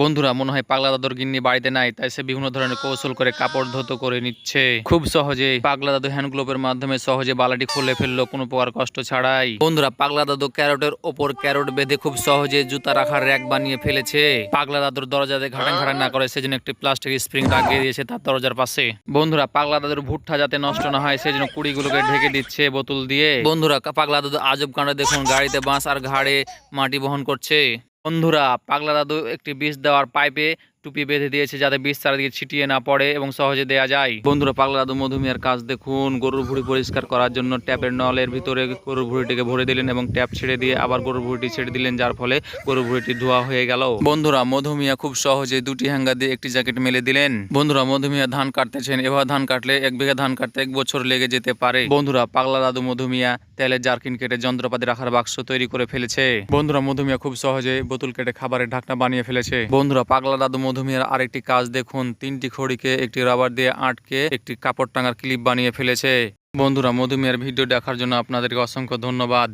বন্ধুরা, মনে হয় পাগলা দাদুর গিন্নি বাড়িতে নাই, তাই সে বিভিন্ন ধরনের কৌশল করে কাপড় ধুতো করে নিচ্ছে। খুব সহজে পাগলা দাদু হ্যান্ড গ্লোভের মাধ্যমে সহজে বালাটি খুলে ফেলল, কোনো প্রকার কষ্ট ছাড়াই। বন্ধুরা, পাগলা দাদু ক্যারোটের ওপর ক্যারোট বেঁধে খুব সহজে জুতা রাখার র্যাক বানিয়ে ফেলেছে। পাগলা দাদুর দরজাতে ঘাটাং ঘাটাং না করে সেজন্য একটি প্লাস্টিক স্প্রিং লাগিয়ে দিয়েছে তার দরজার পাশে। বন্ধুরা, পাগলা দাদুর ভুট্টা যাতে নষ্ট না হয়, সেজন্য কুড়িগুলোকে ঢেকে দিচ্ছে বোতল দিয়ে। বন্ধুরা, পাগলা দাদু আজব কাণ্ড দেখুন, গাড়িতে বাঁশ আর ঘাড়ে মাটি বহন করছে। বন্ধুরা পাগলা দাদু একটি বিষ দেওয়ার পাইপে টুপি বেঁধে দিয়েছে যাতে বিষ চারিদিকে ছিটিয়ে না পড়ে এবং সহজে দেয়া যায়। বন্ধুরা, পাগলা দাদু মধুমিয়ার কাজ দেখুন। গরুর ভুড়ি পরিষ্কার করার জন্য ট্যাপের নলের ভিতরে গরুর ভুড়িটিকে ভরে দিলেন এবং ট্যাপ ছেড়ে দিয়ে আবার গরুর ভুড়িটি ছেড়ে দিলেন, যার ফলে গরুর ভুড়িটি ধোয়া হয়ে গেল। বন্ধুরা, মধুমিয়া খুব সহজে দুটি হ্যাঙ্গার দিয়ে একটি জ্যাকেট মেলে দিলেন। বন্ধুরা, মধুমিয়া ধান কাটতেছেন। এভাবে ধান কাটলে এক বিঘা ধান কাটতে এক বছর লেগে যেতে পারে। বন্ধুরা, পাগলা দাদু মধুমিয়া তেলের জারকিন কেটে যন্ত্রপাতি রাখার বাক্স তৈরি করে ফেলেছে। বন্ধুরা, মধুমিয়া খুব সহজে বোতল কেটে খাবারের ঢাকনা বানিয়ে ফেলেছে। বন্ধুরা, পাগলা দাদু মধুমিয়ার আরেকটি কাজ দেখুন। তিনটি খড়িকে একটি রাবার দিয়ে আটকে একটি কাপড় টাঙার ক্লিপ বানিয়ে ফেলেছে। বন্ধুরা মধুমিয়ার ভিডিও দেখার জন্য আপনাদেরকে অসংখ্য ধন্যবাদ।